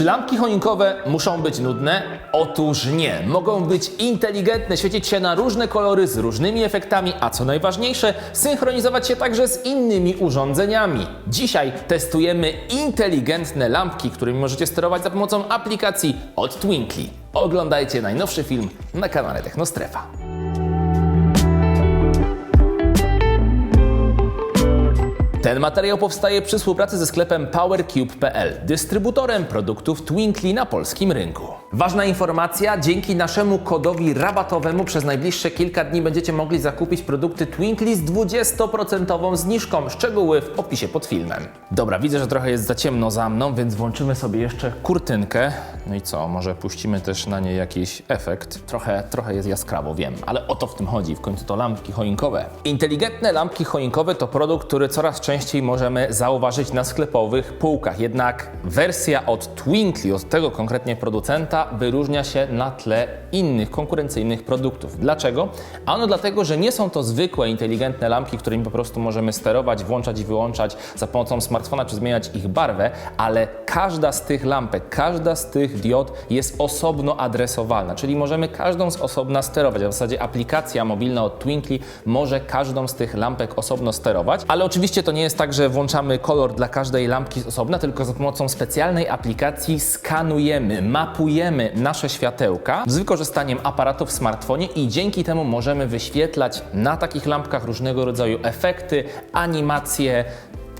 Czy lampki choinkowe muszą być nudne? Otóż nie. Mogą być inteligentne, świecić się na różne kolory z różnymi efektami, a co najważniejsze, synchronizować się także z innymi urządzeniami. Dzisiaj testujemy inteligentne lampki, którymi możecie sterować za pomocą aplikacji od Twinkly. Oglądajcie najnowszy film na kanale Technostrefa. Ten materiał powstaje przy współpracy ze sklepem PowerCube.pl, dystrybutorem produktów Twinkly na polskim rynku. Ważna informacja, dzięki naszemu kodowi rabatowemu przez najbliższe kilka dni będziecie mogli zakupić produkty Twinkly z 20% zniżką. Szczegóły w opisie pod filmem. Dobra, widzę, że trochę jest za ciemno za mną, więc włączymy sobie jeszcze kurtynkę. No i co, może puścimy też na niej jakiś efekt. Trochę, trochę jest jaskrawo, wiem, ale o to w tym chodzi. W końcu to lampki choinkowe. Inteligentne lampki choinkowe to produkt, który coraz częściej możemy zauważyć na sklepowych półkach. Jednak wersja od Twinkly, od tego konkretnie producenta, wyróżnia się na tle innych konkurencyjnych produktów. Dlaczego? Ano dlatego, że nie są to zwykłe inteligentne lampki, którymi po prostu możemy sterować, włączać i wyłączać za pomocą smartfona czy zmieniać ich barwę, ale każda z tych lampek, każda z tych diod jest osobno adresowalna, czyli możemy każdą z osobna sterować. W zasadzie aplikacja mobilna od Twinkly może każdą z tych lampek osobno sterować, ale oczywiście to nie jest tak, że włączamy kolor dla każdej lampki z osobna, tylko za pomocą specjalnej aplikacji skanujemy, mapujemy nasze światełka z wykorzystaniem aparatu w smartfonie i dzięki temu możemy wyświetlać na takich lampkach różnego rodzaju efekty, animacje,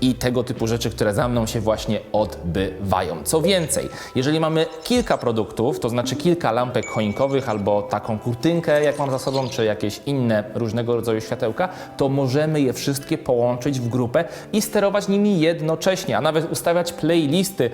i tego typu rzeczy, które za mną się właśnie odbywają. Co więcej, jeżeli mamy kilka produktów, to znaczy kilka lampek choinkowych albo taką kurtynkę, jak mam za sobą, czy jakieś inne różnego rodzaju światełka, to możemy je wszystkie połączyć w grupę i sterować nimi jednocześnie, a nawet ustawiać playlisty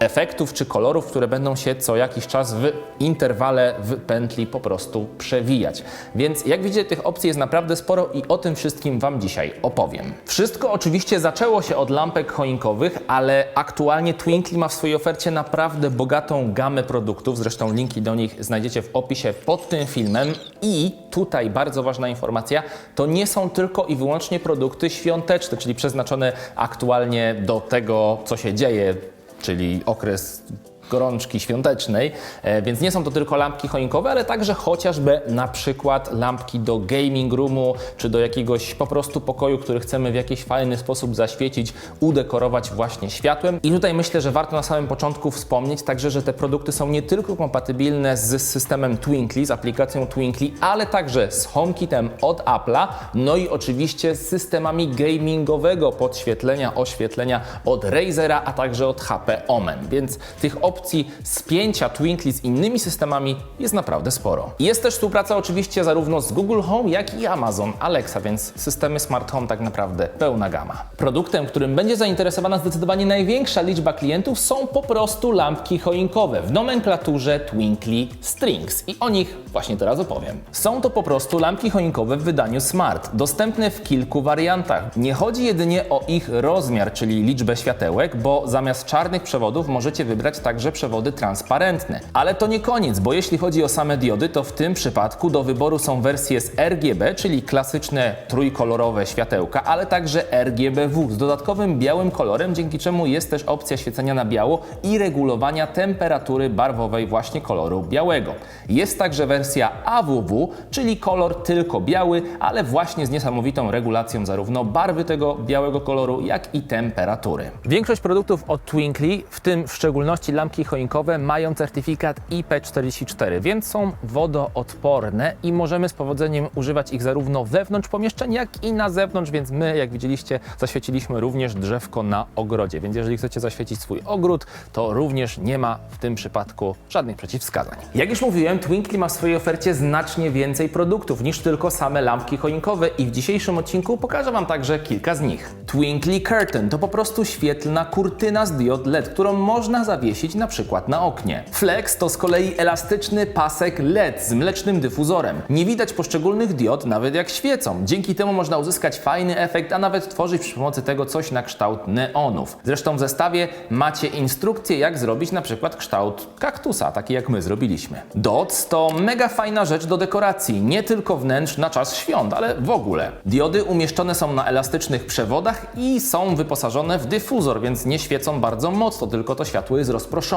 efektów czy kolorów, które będą się co jakiś czas w interwale w pętli po prostu przewijać. Więc jak widzicie, tych opcji jest naprawdę sporo i o tym wszystkim Wam dzisiaj opowiem. Wszystko oczywiście zaczęło się od lampek choinkowych, ale aktualnie Twinkly ma w swojej ofercie naprawdę bogatą gamę produktów. Zresztą linki do nich znajdziecie w opisie pod tym filmem. I tutaj bardzo ważna informacja, to nie są tylko i wyłącznie produkty świąteczne, czyli przeznaczone aktualnie do tego, co się dzieje czyli okres gorączki świątecznej, e, więc nie są to tylko lampki choinkowe, ale także chociażby na przykład lampki do gaming roomu, czy do jakiegoś po prostu pokoju, który chcemy w jakiś fajny sposób zaświecić, udekorować właśnie światłem. I tutaj myślę, że warto na samym początku wspomnieć także, że te produkty są nie tylko kompatybilne z systemem Twinkly, z aplikacją Twinkly, ale także z HomeKitem od Apple'a, no i oczywiście z systemami gamingowego podświetlenia, oświetlenia od Razera, a także od HP Omen. Więc tych opcji spięcia Twinkly z innymi systemami jest naprawdę sporo. Jest też współpraca oczywiście zarówno z Google Home, jak i Amazon Alexa, więc systemy smart home tak naprawdę pełna gama. Produktem, którym będzie zainteresowana zdecydowanie największa liczba klientów są po prostu lampki choinkowe w nomenklaturze Twinkly Strings i o nich właśnie teraz opowiem. Są to po prostu lampki choinkowe w wydaniu Smart, dostępne w kilku wariantach. Nie chodzi jedynie o ich rozmiar, czyli liczbę światełek, bo zamiast czarnych przewodów możecie wybrać także przewody transparentne. Ale to nie koniec, bo jeśli chodzi o same diody, to w tym przypadku do wyboru są wersje z RGB, czyli klasyczne trójkolorowe światełka, ale także RGBW z dodatkowym białym kolorem, dzięki czemu jest też opcja świecenia na biało i regulowania temperatury barwowej właśnie koloru białego. Jest także wersja AWW, czyli kolor tylko biały, ale właśnie z niesamowitą regulacją zarówno barwy tego białego koloru, jak i temperatury. Większość produktów od Twinkly, w tym w szczególności lampki choinkowe, mają certyfikat IP44, więc są wodoodporne i możemy z powodzeniem używać ich zarówno wewnątrz pomieszczeń, jak i na zewnątrz, więc my, jak widzieliście, zaświeciliśmy również drzewko na ogrodzie, więc jeżeli chcecie zaświecić swój ogród, to również nie ma w tym przypadku żadnych przeciwwskazań. Jak już mówiłem, Twinkly ma w swojej ofercie znacznie więcej produktów niż tylko same lampki choinkowe i w dzisiejszym odcinku pokażę Wam także kilka z nich. Twinkly Curtain to po prostu świetlna kurtyna z diod LED, którą można zawiesić na przykład na oknie. Flex to z kolei elastyczny pasek LED z mlecznym dyfuzorem. Nie widać poszczególnych diod nawet jak świecą. Dzięki temu można uzyskać fajny efekt, a nawet tworzyć przy pomocy tego coś na kształt neonów. Zresztą w zestawie macie instrukcję jak zrobić na przykład kształt kaktusa, taki jak my zrobiliśmy. Dots to mega fajna rzecz do dekoracji, nie tylko wnętrz na czas świąt, ale w ogóle. Diody umieszczone są na elastycznych przewodach i są wyposażone w dyfuzor, więc nie świecą bardzo mocno, tylko to światło jest rozproszone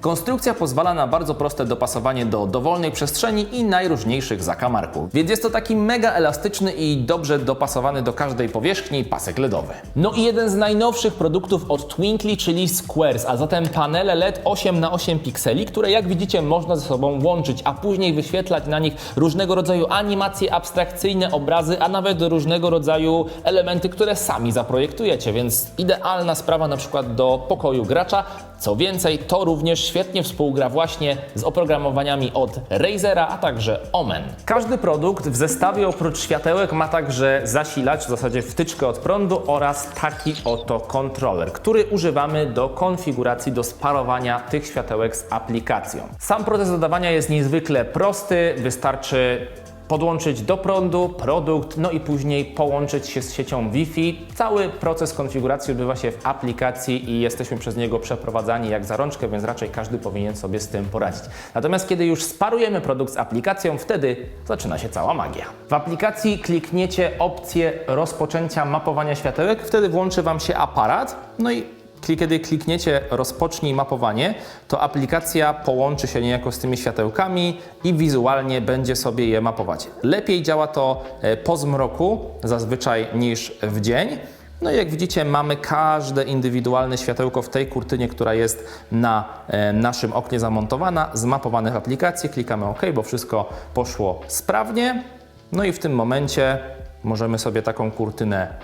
Konstrukcja pozwala na bardzo proste dopasowanie do dowolnej przestrzeni i najróżniejszych zakamarków, więc jest to taki mega elastyczny i dobrze dopasowany do każdej powierzchni pasek LEDowy. No i jeden z najnowszych produktów od Twinkly, czyli Squares, a zatem panele LED 8 na 8 pikseli, które jak widzicie można ze sobą łączyć, a później wyświetlać na nich różnego rodzaju animacje abstrakcyjne, obrazy, a nawet różnego rodzaju elementy, które sami zaprojektujecie, więc idealna sprawa na przykład do pokoju gracza. Co więcej, to również świetnie współgra właśnie z oprogramowaniami od Razera, a także Omen. Każdy produkt w zestawie oprócz światełek ma także zasilacz, w zasadzie wtyczkę od prądu oraz taki oto kontroler, który używamy do konfiguracji, do sparowania tych światełek z aplikacją. Sam proces dodawania jest niezwykle prosty, wystarczy podłączyć do prądu produkt, no i później połączyć się z siecią Wi-Fi. Cały proces konfiguracji odbywa się w aplikacji i jesteśmy przez niego przeprowadzani jak za rączkę, więc raczej każdy powinien sobie z tym poradzić. Natomiast kiedy już sparujemy produkt z aplikacją, wtedy zaczyna się cała magia. W aplikacji klikniecie opcję rozpoczęcia mapowania światełek, wtedy włączy Wam się aparat, no i Kiedy klikniecie rozpocznij mapowanie, to aplikacja połączy się niejako z tymi światełkami i wizualnie będzie sobie je mapować. Lepiej działa to e, po zmroku zazwyczaj niż w dzień. No i jak widzicie, mamy każde indywidualne światełko w tej kurtynie, która jest na e, naszym oknie zamontowana, zmapowane w aplikacji. Klikamy OK, bo wszystko poszło sprawnie. No i w tym momencie możemy sobie taką kurtynę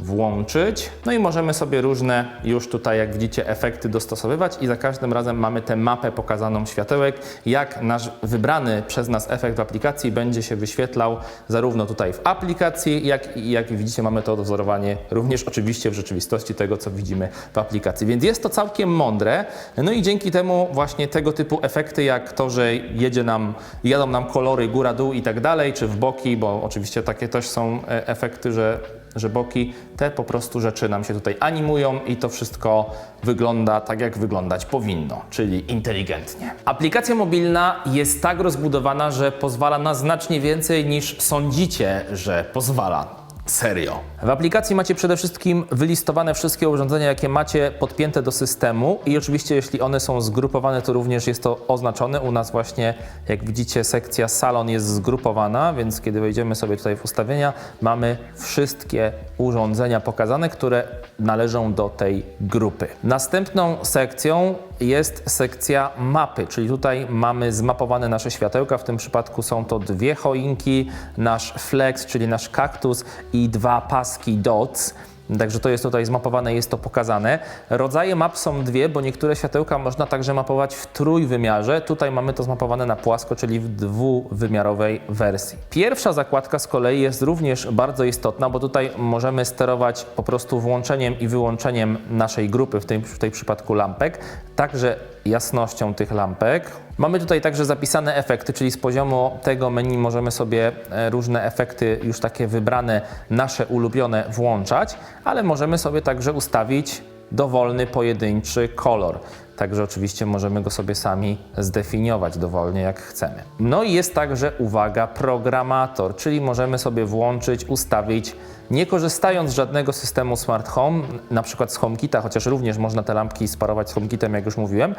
włączyć. No i możemy sobie różne już tutaj, jak widzicie, efekty dostosowywać i za każdym razem mamy tę mapę pokazaną światełek, jak nasz wybrany przez nas efekt w aplikacji będzie się wyświetlał zarówno tutaj w aplikacji, jak i jak widzicie mamy to odwzorowanie również oczywiście w rzeczywistości tego, co widzimy w aplikacji. Więc jest to całkiem mądre. No i dzięki temu właśnie tego typu efekty, jak to, że jedzie nam, jadą nam kolory góra-dół i tak dalej, czy w boki, bo oczywiście takie też są e, efekty, że że boki, te po prostu rzeczy nam się tutaj animują i to wszystko wygląda tak, jak wyglądać powinno, czyli inteligentnie. Aplikacja mobilna jest tak rozbudowana, że pozwala na znacznie więcej niż sądzicie, że pozwala. Serio. W aplikacji macie przede wszystkim wylistowane wszystkie urządzenia, jakie macie podpięte do systemu i oczywiście jeśli one są zgrupowane, to również jest to oznaczone. U nas właśnie, jak widzicie, sekcja salon jest zgrupowana, więc kiedy wejdziemy sobie tutaj w ustawienia, mamy wszystkie urządzenia pokazane, które należą do tej grupy. Następną sekcją jest sekcja mapy, czyli tutaj mamy zmapowane nasze światełka. W tym przypadku są to dwie choinki, nasz flex, czyli nasz kaktus i dwa paski dots. Także to jest tutaj zmapowane, jest to pokazane. Rodzaje map są dwie, bo niektóre światełka można także mapować w trójwymiarze. Tutaj mamy to zmapowane na płasko, czyli w dwuwymiarowej wersji. Pierwsza zakładka z kolei jest również bardzo istotna, bo tutaj możemy sterować po prostu włączeniem i wyłączeniem naszej grupy, w tym w tej przypadku lampek, także jasnością tych lampek. Mamy tutaj także zapisane efekty, czyli z poziomu tego menu możemy sobie e, różne efekty już takie wybrane, nasze ulubione włączać, ale możemy sobie także ustawić dowolny pojedynczy kolor. Także oczywiście możemy go sobie sami zdefiniować dowolnie jak chcemy. No i jest także, uwaga, programator, czyli możemy sobie włączyć, ustawić, nie korzystając z żadnego systemu smart home, na przykład z HomeKita, chociaż również można te lampki sparować z HomeKitem, jak już mówiłem.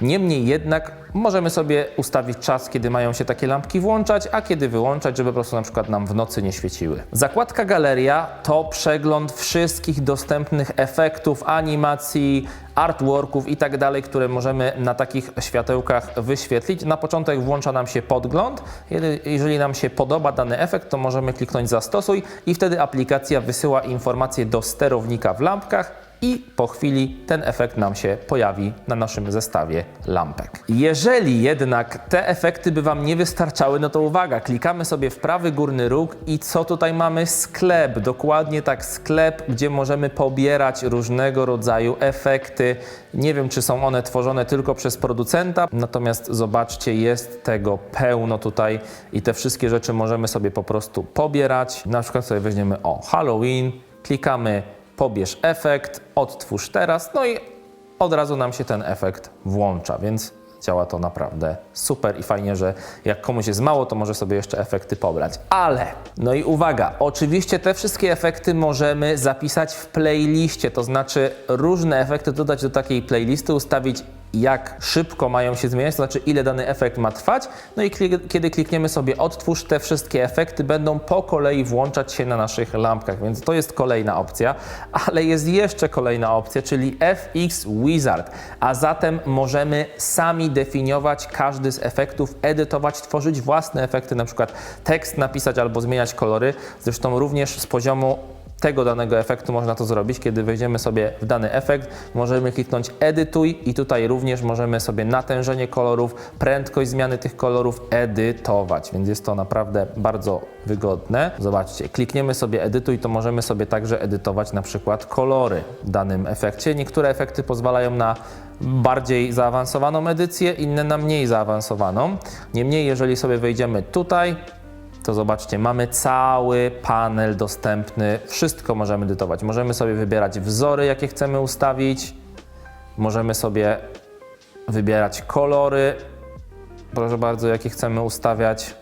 Niemniej jednak możemy sobie ustawić czas, kiedy mają się takie lampki włączać, a kiedy wyłączać, żeby po prostu na przykład nam w nocy nie świeciły. Zakładka Galeria to przegląd wszystkich dostępnych efektów, animacji, artworków i tak dalej, które możemy na takich światełkach wyświetlić. Na początek włącza nam się podgląd. Jeżeli nam się podoba dany efekt, to możemy kliknąć zastosuj i wtedy aplikacja wysyła informacje do sterownika w lampkach i po chwili ten efekt nam się pojawi na naszym zestawie lampek. Jeżeli jednak te efekty by Wam nie wystarczały, no to uwaga, klikamy sobie w prawy górny róg i co tutaj mamy? Sklep, dokładnie tak, sklep, gdzie możemy pobierać różnego rodzaju efekty. Nie wiem, czy są one tworzone tylko przez producenta, natomiast zobaczcie, jest tego pełno tutaj i te wszystkie rzeczy możemy sobie po prostu pobierać. Na przykład sobie weźmiemy o Halloween, klikamy pobierz efekt, odtwórz teraz, no i od razu nam się ten efekt włącza, więc działa to naprawdę super i fajnie, że jak komuś jest mało, to może sobie jeszcze efekty pobrać. Ale, no i uwaga, oczywiście te wszystkie efekty możemy zapisać w playliście, to znaczy różne efekty dodać do takiej playlisty, ustawić jak szybko mają się zmieniać, to znaczy ile dany efekt ma trwać. No i kiedy klikniemy sobie odtwórz, te wszystkie efekty będą po kolei włączać się na naszych lampkach, więc to jest kolejna opcja. Ale jest jeszcze kolejna opcja, czyli FX Wizard. A zatem możemy sami definiować każdy z efektów, edytować, tworzyć własne efekty, na przykład tekst napisać albo zmieniać kolory. Zresztą również z poziomu tego danego efektu można to zrobić, kiedy wejdziemy sobie w dany efekt, możemy kliknąć edytuj i tutaj również możemy sobie natężenie kolorów, prędkość zmiany tych kolorów edytować, więc jest to naprawdę bardzo wygodne. Zobaczcie, klikniemy sobie edytuj, to możemy sobie także edytować na przykład kolory w danym efekcie. Niektóre efekty pozwalają na bardziej zaawansowaną edycję, inne na mniej zaawansowaną. Niemniej, jeżeli sobie wejdziemy tutaj, to zobaczcie, mamy cały panel dostępny, wszystko możemy edytować. Możemy sobie wybierać wzory, jakie chcemy ustawić, możemy sobie wybierać kolory, proszę bardzo, jakie chcemy ustawiać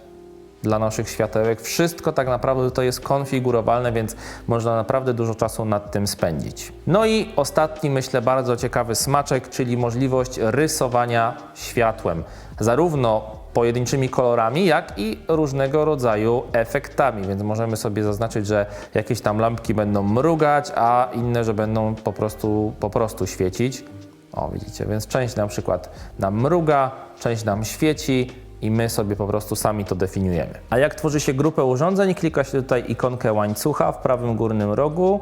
dla naszych światełek. Wszystko tak naprawdę to jest konfigurowalne, więc można naprawdę dużo czasu nad tym spędzić. No i ostatni, myślę, bardzo ciekawy smaczek, czyli możliwość rysowania światłem. Zarówno pojedynczymi kolorami, jak i różnego rodzaju efektami, więc możemy sobie zaznaczyć, że jakieś tam lampki będą mrugać, a inne, że będą po prostu, po prostu świecić. O, widzicie, więc część na przykład nam mruga, część nam świeci i my sobie po prostu sami to definiujemy. A jak tworzy się grupę urządzeń, klika się tutaj ikonkę łańcucha w prawym górnym rogu,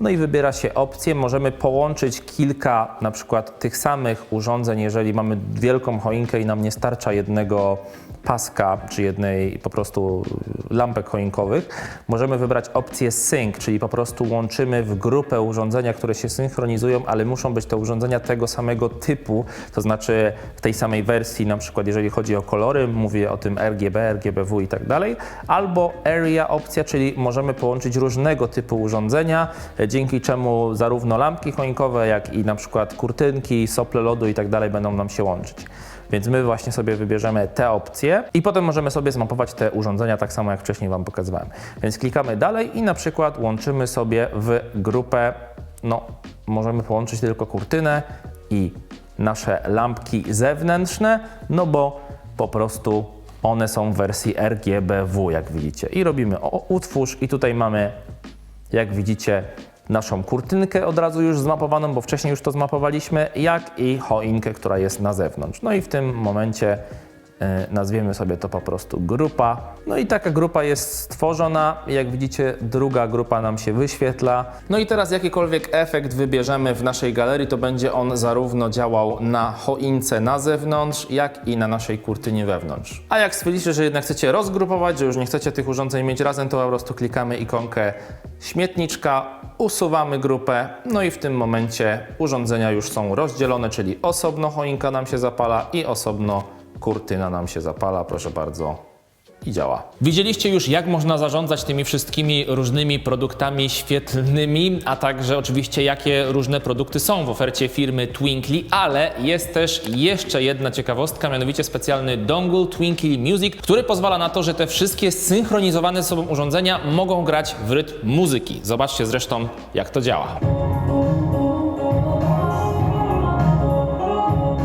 no i wybiera się opcję. Możemy połączyć kilka na przykład tych samych urządzeń, jeżeli mamy wielką choinkę i nam nie starcza jednego paska czy jednej po prostu lampek choinkowych. Możemy wybrać opcję sync, czyli po prostu łączymy w grupę urządzenia, które się synchronizują, ale muszą być te urządzenia tego samego typu, to znaczy w tej samej wersji, na przykład jeżeli chodzi o kolory, mówię o tym RGB, RGBW i tak dalej, albo area opcja, czyli możemy połączyć różnego typu urządzenia, dzięki czemu zarówno lampki choinkowe, jak i na przykład kurtynki, sople lodu i tak dalej będą nam się łączyć. Więc my właśnie sobie wybierzemy te opcje i potem możemy sobie zmapować te urządzenia tak samo jak wcześniej Wam pokazywałem. Więc klikamy dalej i na przykład łączymy sobie w grupę, no możemy połączyć tylko kurtynę i nasze lampki zewnętrzne, no bo po prostu one są w wersji RGBW, jak widzicie. I robimy o, utwórz i tutaj mamy, jak widzicie, naszą kurtynkę od razu już zmapowaną, bo wcześniej już to zmapowaliśmy, jak i choinkę, która jest na zewnątrz. No i w tym momencie e, nazwiemy sobie to po prostu grupa. No i taka grupa jest stworzona. Jak widzicie, druga grupa nam się wyświetla. No i teraz jakikolwiek efekt wybierzemy w naszej galerii, to będzie on zarówno działał na choince na zewnątrz, jak i na naszej kurtynie wewnątrz. A jak stwierdzicie, że jednak chcecie rozgrupować, że już nie chcecie tych urządzeń mieć razem, to po prostu klikamy ikonkę śmietniczka, usuwamy grupę, no i w tym momencie urządzenia już są rozdzielone, czyli osobno choinka nam się zapala i osobno kurtyna nam się zapala, proszę bardzo. I działa. Widzieliście już, jak można zarządzać tymi wszystkimi różnymi produktami świetlnymi, a także oczywiście, jakie różne produkty są w ofercie firmy Twinkly, ale jest też jeszcze jedna ciekawostka, mianowicie specjalny dongle Twinkly Music, który pozwala na to, że te wszystkie synchronizowane ze sobą urządzenia mogą grać w rytm muzyki. Zobaczcie zresztą, jak to działa.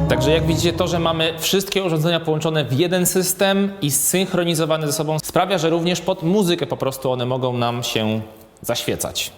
Także jak widzicie, to, że mamy wszystkie urządzenia połączone w jeden system i zsynchronizowane ze sobą, sprawia, że również pod muzykę po prostu one mogą nam się zaświecać.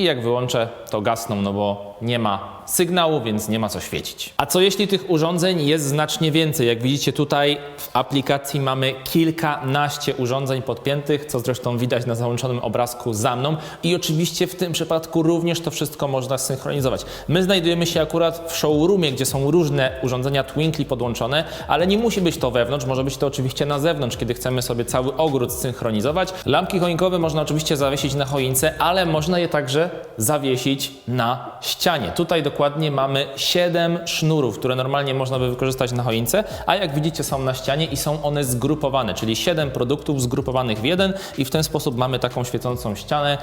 I- jak wyłączę, to gasną, no bo nie ma sygnału, więc nie ma co świecić. A co jeśli tych urządzeń jest znacznie więcej? Jak widzicie tutaj w aplikacji mamy kilkanaście urządzeń podpiętych, co zresztą widać na załączonym obrazku za mną. I oczywiście w tym przypadku również to wszystko można synchronizować. My znajdujemy się akurat w showroomie, gdzie są różne urządzenia Twinkly podłączone, ale nie musi być to wewnątrz, może być to oczywiście na zewnątrz, kiedy chcemy sobie cały ogród synchronizować. Lampki choinkowe można oczywiście zawiesić na choince, ale można je także zawiesić na ścianie. Tutaj dokładnie mamy 7 sznurów, które normalnie można by wykorzystać na choince, a jak widzicie są na ścianie i są one zgrupowane, czyli 7 produktów zgrupowanych w jeden i w ten sposób mamy taką świecącą ścianę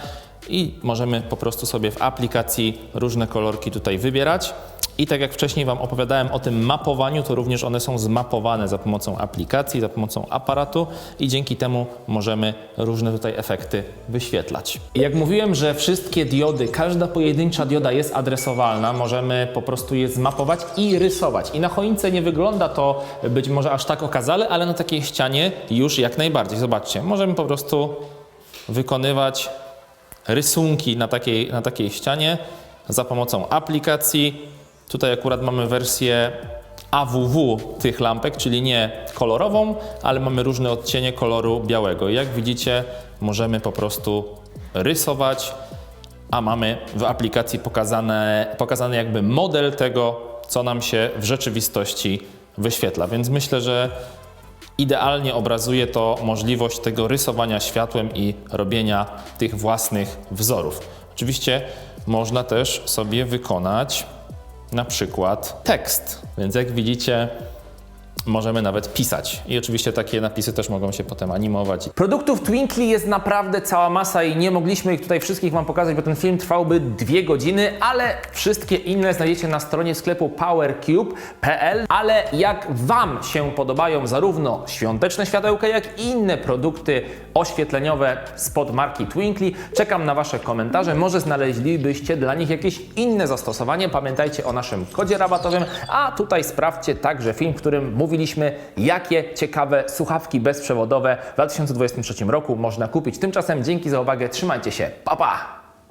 i możemy po prostu sobie w aplikacji różne kolorki tutaj wybierać. I tak jak wcześniej Wam opowiadałem o tym mapowaniu, to również one są zmapowane za pomocą aplikacji, za pomocą aparatu i dzięki temu możemy różne tutaj efekty wyświetlać. Jak mówiłem, że wszystkie diody, każda pojedyncza dioda jest adresowalna, możemy po prostu je zmapować i rysować. I na choince nie wygląda to być może aż tak okazale, ale na takiej ścianie już jak najbardziej. Zobaczcie, możemy po prostu wykonywać rysunki na takiej, na takiej ścianie za pomocą aplikacji. Tutaj akurat mamy wersję AWW tych lampek, czyli nie kolorową, ale mamy różne odcienie koloru białego. Jak widzicie, możemy po prostu rysować, a mamy w aplikacji pokazane, pokazany jakby model tego, co nam się w rzeczywistości wyświetla. Więc myślę, że Idealnie obrazuje to możliwość tego rysowania światłem i robienia tych własnych wzorów. Oczywiście można też sobie wykonać na przykład tekst, więc jak widzicie, możemy nawet pisać. I oczywiście takie napisy też mogą się potem animować. Produktów Twinkly jest naprawdę cała masa i nie mogliśmy ich tutaj wszystkich Wam pokazać, bo ten film trwałby dwie godziny, ale wszystkie inne znajdziecie na stronie sklepu powercube.pl. Ale jak Wam się podobają zarówno świąteczne światełka, jak i inne produkty oświetleniowe spod marki Twinkly, czekam na Wasze komentarze. Może znaleźlibyście dla nich jakieś inne zastosowanie. Pamiętajcie o naszym kodzie rabatowym, a tutaj sprawdźcie także film, w którym jakie ciekawe słuchawki bezprzewodowe w 2023 roku można kupić. Tymczasem dzięki za uwagę, trzymajcie się, pa pa!